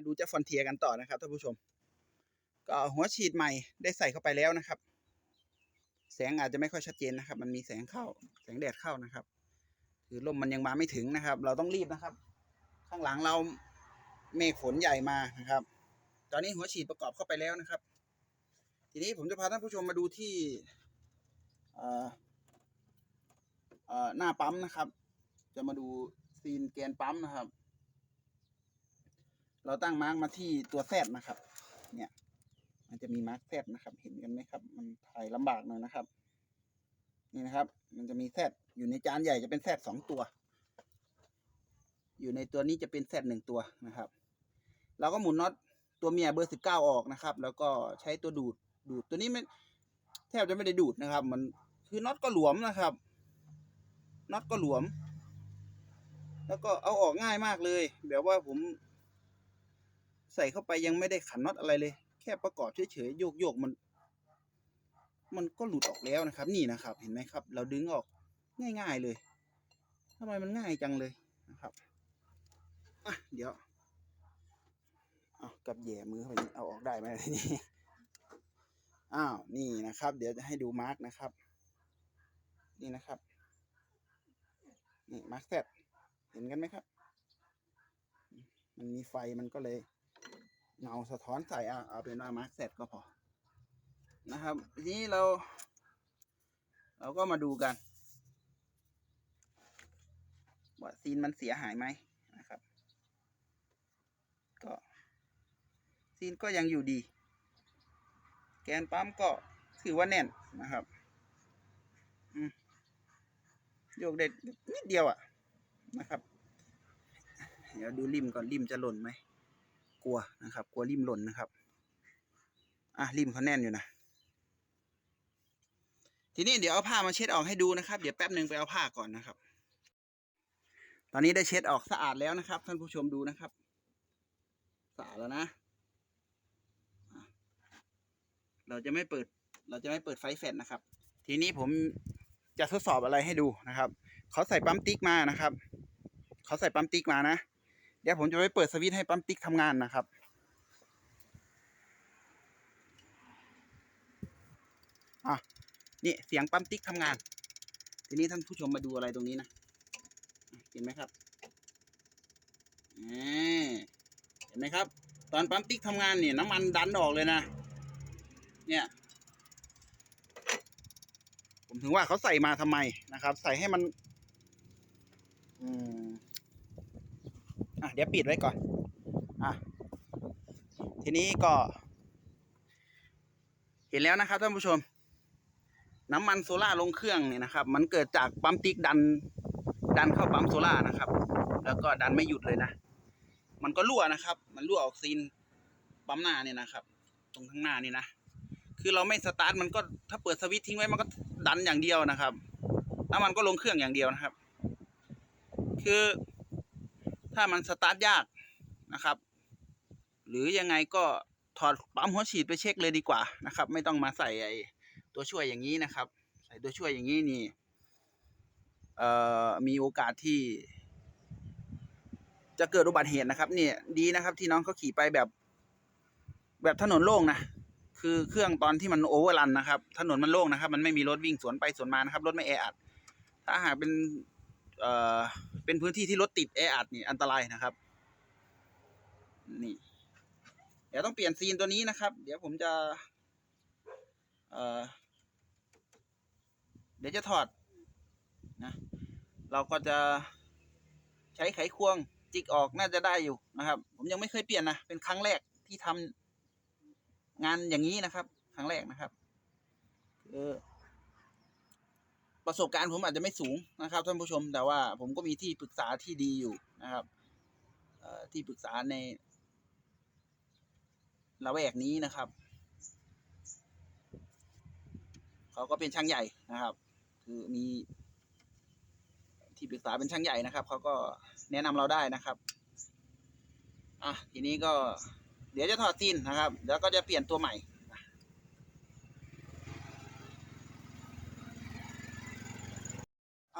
มาดูเจ้าฟอนเทียกันต่อนะครับท่านผู้ชม ก็หัวฉีดใหม่ได้ใส่เข้าไปแล้วนะครับ แสงอาจจะไม่ค่อยชัดเจนนะครับ มันมีแสงเข้าแสงแดดเข้านะครับคือลมมันยังมาไม่ถึงนะครับ เราต้องรีบนะครับ ข้างหลังเราเมฆฝนใหญ่มานะครับ ตอนนี้หัวฉีดประกอบเข้าไปแล้วนะครับ ทีนี้ผมจะพาท่านผู้ชมมาดูที่อ่อเอ่อหน้าปั๊มนะครับ จะมาดูซีนแกนปั๊มนะครับ เราตั้งมาร์กมาที่ตัวแซดนะครับ เนี่ย มันจะมีมาร์กแซดนะครับ เห็นกันไหมครับ มันถ่ายลำบากหน่อยนะครับ นี่นะครับ มันจะมีแซดอยู่ในจานใหญ่จะเป็นแซดสองตัว อยู่ในตัวนี้จะเป็นแซดหนึ่งตัวนะครับ เราก็หมุนน็อตตัวเมียเบอร์สิบเก้าออกนะครับ แล้วก็ใช้ตัวดูดดูดตัวนี้ไม่แทบจะไม่ได้ดูดนะครับ มันคือน็อตก็หลวมนะครับน็อตก็หลวม แล้วก็เอาออกง่ายมากเลยแบบว่าผม ใส่เข้าไปยังไม่ได้ขันน็อตอะไรเลย แค่ประกอบเฉยๆโยกโยกมัน มันก็หลุดออกแล้วนะครับ นี่นะครับ เห็นไหมครับ เราดึงออกง่าย ๆเลยทำไมมันง่ายจังเลยนะครับอะเดี๋ยวเอากับแย่มือไปนี่เอาออกได้ไหมทีนี้อ้าวนี่นะครับ เดี๋ยวจะให้ดูมาร์กนะครับ นี่นะครับนี่มาร์กแซดเห็นกันไหมครับ มันมีไฟมันก็เลย เงาสะท้อนใส่อะเอาเป็นว่ามาร์กแซดก็พอ นะครับ ทีนี้เรา เราก็มาดูกัน ว่าซีนมันเสียหายไหมนะครับ ก็ซีนก็ยังอยู่ดี แกนปั๊มก็ถือว่าแน่นนะครับโยกได้นิดเดียวอะนะครับ เดี๋ยวดูริมก่อนริมจะหล่นไหม กลัวนะครับ กลัวริมหล่นนะครับ อะริมเขาแน่นอยู่นะ ทีนี้เดี๋ยวเอาผ้ามาเช็ดออกให้ดูนะครับ เดี๋ยวแป๊บหนึ่งไปเอาผ้าก่อนนะครับ ตอนนี้ได้เช็ดออกสะอาดแล้วนะครับ ท่านผู้ชมดูนะครับ สะอาดแล้วนะ เราจะไม่เปิด เราจะไม่เปิดไฟแฟลชนะครับ ทีนี้ผมจะทดสอบอะไรให้ดูนะครับ เขาใส่ปั๊มติ๊กมานะครับ เขาใส่ปั๊มติ๊กมานะ เดี๋ยวผมจะไปเปิดสวิตช์ให้ปั๊มติ๊กทำงานนะครับ อะ นี่เสียงปั๊มติ๊กทำงาน ทีนี้ท่านผู้ชมมาดูอะไรตรงนี้นะ เห็นไหมครับเห็นไหมครับ ตอนปั๊มติ๊กทำงานเนี่ยน้ำมันดันออกเลยนะ เนี่ยผมถึงว่าเขาใส่มาทำไมนะครับ ใส่ให้มัน อืม อะ เดี๋ยวปิดไว้ก่อน อะ ทีนี้ก็ เห็นแล้วนะครับท่านผู้ชม น้ำมันโซล่าลงเครื่องเนี่ยนะครับ มันเกิดจากปั๊มติ๊กดัน ดันเข้าปั๊มโซล่านะครับ แล้วก็ดันไม่หยุดเลยนะ มันก็รั่วนะครับ มันรั่วออกซีนปั๊มหน้าเนี่ยนะครับ ตรงข้างหน้านี่นะ คือเราไม่สตาร์ทมันก็ถ้าเปิดสวิตช์ทิ้งไว้มันก็ดันอย่างเดียวนะครับ น้ำมันก็ลงเครื่องอย่างเดียวนะครับ คือ ถ้ามันสตาร์ทยากนะครับ หรือยังไงก็ถอดปั๊มหัวฉีดไปเช็คเลยดีกว่านะครับ ไม่ต้องมาใส่ไอตัวช่วยอย่างนี้นะครับ ใส่ตัวช่วยอย่างนี้นี่เอ่อมีโอกาสที่ จะเกิดอุบัติเหตุนะครับ เนี่ยดีนะครับ ที่น้องเขาขี่ไปแบบ แบบถนนโล่งนะคือเครื่องตอนที่มันโอเวอร์รันนะครับ ถนนมันโล่งนะครับ มันไม่มีรถวิ่งสวนไปสวนมานะครับ รถไม่แออัด ถ้าหากเป็น เอ่อเป็นพื้นที่ที่รถติดแออัดนี่อันตรายนะครับ นี่ เดี๋ยวต้องเปลี่ยนซีนตัวนี้นะครับ เดี๋ยวผมจะเอ่อเดี๋ยวจะถอดนะเราก็จะใช้ไขควงจิกออกน่าจะได้อยู่นะครับ ผมยังไม่เคยเปลี่ยนนะเป็นครั้งแรกที่ทำงานอย่างนี้นะครับ ครั้งแรกนะครับคือ ประสบการณ์ผมอาจจะไม่สูงนะครับท่านผู้ชม แต่ว่าผมก็มีที่ปรึกษาที่ดีอยู่นะครับที่ปรึกษาในละแวกนี้นะครับเขาก็เป็นช่างใหญ่นะครับ คือมี ที่ปรึกษาเป็นช่างใหญ่นะครับเขาก็แนะนำเราได้นะครับอะทีนี้ก็เดี๋ยวจะถอดซีนนะครับ แล้วก็จะเปลี่ยนตัวใหม่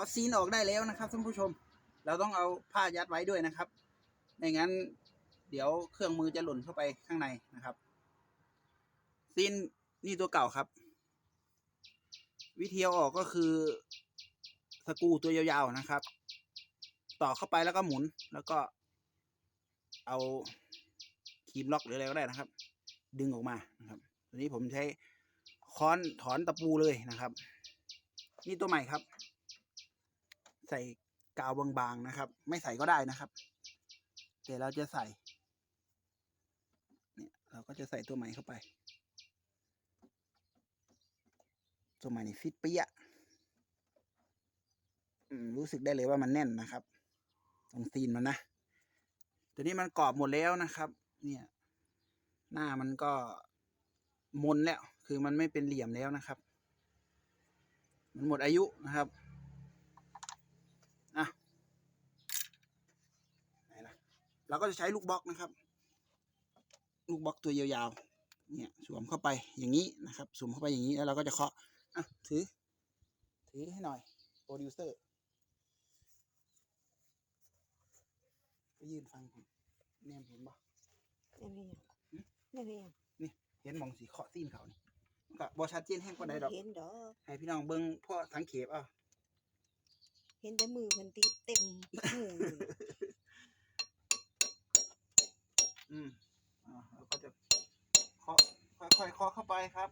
เอาซีนออกได้แล้วนะครับท่านผู้ชม เราต้องเอาผ้ายัดไว้ด้วยนะครับไม่งั้น เดี๋ยวเครื่องมือจะหล่นเข้าไปข้างในนะครับ ซีนนี่ตัวเก่าครับ วิธีเอาออกก็คือสกูตัวยาวๆนะครับ ต่อเข้าไปแล้วก็หมุนแล้วก็ เอาครีมล็อกหรืออะไรก็ได้นะครับ ดึงออกมานะครับตัวนี้ผมใช้ค้อนถอนตะปูเลยนะครับ นี่ตัวใหม่ครับ ใส่กาวบางๆนะครับ ไม่ใส่ก็ได้นะครับแต่เราจะใส่เนี่ยเราก็จะใส่ตัวใหม่เข้าไป ตัวใหม่นี่ฟิตเปี้ยรู้สึกได้เลยว่ามันแน่นนะครับ ตรงตีนมันนะตัวนี้มันกรอบหมดแล้วนะครับ เนี่ย หน้ามันก็มนแล้ว คือมันไม่เป็นเหลี่ยมแล้วนะครับ มันหมดอายุนะครับ อะ ไหนล่ะ เราก็จะใช้ลูกบล็อกนะครับ ลูกบล็อกตัวยาวๆ เนี่ยสวมเข้าไปอย่างนี้นะครับ สวมเข้าไปอย่างนี้แล้วเราก็จะเคาะอะถือ ถือให้หน่อย โปรดิวเซอร์ไปยืนฟังผมแนมเห็นบ่นี่นี่นี่นี่เห็นหมองสีเคาะซีนเขานี่มันก็บ่ชัดเจนแห้งกว่าใดดอกเห็นดอกให้พี่น้องเบิ่งพ่อสังเขปเอาเห็นแต่มือเพิ่นตีเต็ม คาะเขาไปครับ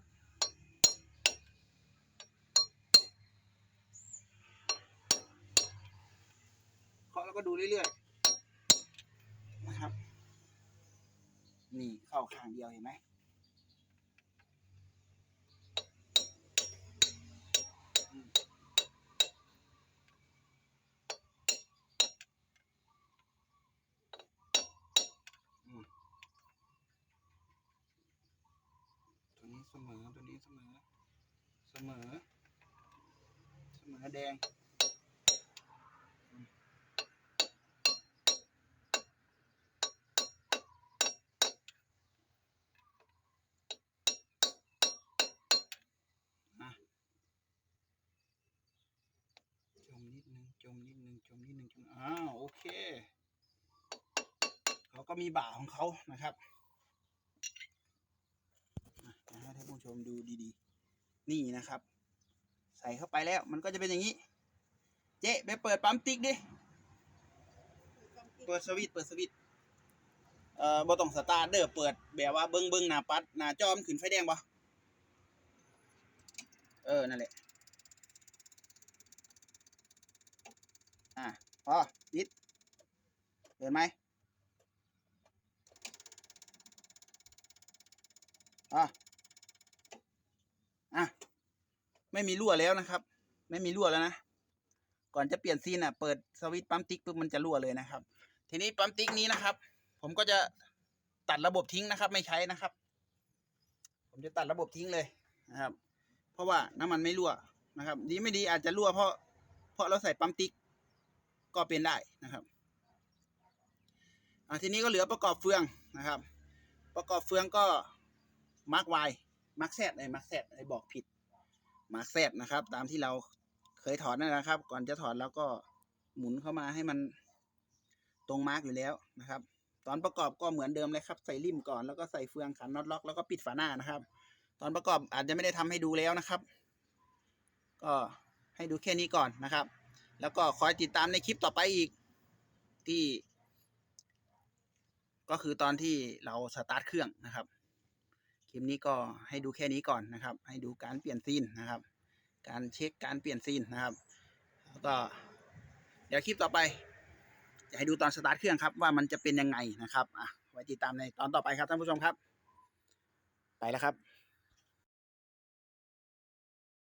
เคาะแล้วก็ดูเรื่อยๆ นะครับ นี่เข้าข้างเดียวเห็นไหมอืมตัวนี้ เสมอตัวนี้เสมอ เสมอ เสมอแดงอะจมนิดนึงจมนิดนึงจมนิดนึงจมอ้าวโอเคเขาก็มีบ่าของเขานะครับอะเดี๋ยวให้ท่านผู้ช มดูดีๆ นี่นะครับ ใส่เข้าไปแล้วมันก็จะเป็นอย่างนี้ เจ๊ไปเปิดปั๊มติ๊กดิ เปิดสวิตช์เปิดสวิตช์เอ่อบ่ต้องสตาร์ทเด้อเปิดแบบว่าเบิ้งเบิ้งหน้าปัดหน้าจอมนขึ้นไฟแดงบ่เออ นั่นแหละ อะพอนิดเห็นไหมอะอะ ไม่มีรั่วแล้วนะครับ ไม่มีรั่วแล้วนะ ก่อนจะเปลี่ยนซีนอะ เปิดสวิตช์ปั๊มติ๊กปุ๊บมันจะรั่วเลยนะครับ ทีนี้ปั๊มติ๊กนี้นะครับ ผมก็จะตัดระบบทิ้งนะครับ ไม่ใช้นะครับ ผมจะตัดระบบทิ้งเลยนะครับ เพราะว่าน้ำมันไม่รั่วนะครับ ดีไม่ดีอาจจะรั่วเพราะ เพราะเราใส่ปั๊มติ๊กก็เป็นได้นะครับอ่าทีนี้ก็เหลือประกอบเฟืองนะครับ ประกอบเฟืองก็มาร์กไวมาร์กแซดไอ้มาร์กแซดไอ้บอกผิด มาร์กแซดนะครับ ตามที่เราเคยถอดนั่นแหละครับ ก่อนจะถอดแล้วก็หมุนเข้ามาให้มันตรงมาร์กอยู่แล้วนะครับ ตอนประกอบก็เหมือนเดิมเลยครับ ใส่ริมก่อนแล้วก็ใส่เฟืองขันน็อตล็อกแล้วก็ปิดฝาหน้านะครับ ตอนประกอบอาจจะไม่ได้ทำให้ดูแล้วนะครับ ก็ให้ดูแค่นี้ก่อนนะครับ แล้วก็คอยติดตามในคลิปต่อไปอีกที่ ก็คือตอนที่เราสตาร์ทเครื่องนะครับ คลิปนี้ก็ให้ดูแค่นี้ก่อนนะครับ ให้ดูการเปลี่ยนซีนนะครับ การเช็คการเปลี่ยนซีนนะครับ แล้วก็เดี๋ยวคลิปต่อไปจะให้ดูตอนสตาร์ทเครื่องครับว่ามันจะเป็นยังไงนะครับอะไว้ติดตามในตอนต่อไปครับท่านผู้ชมครับ ไปแล้วครับ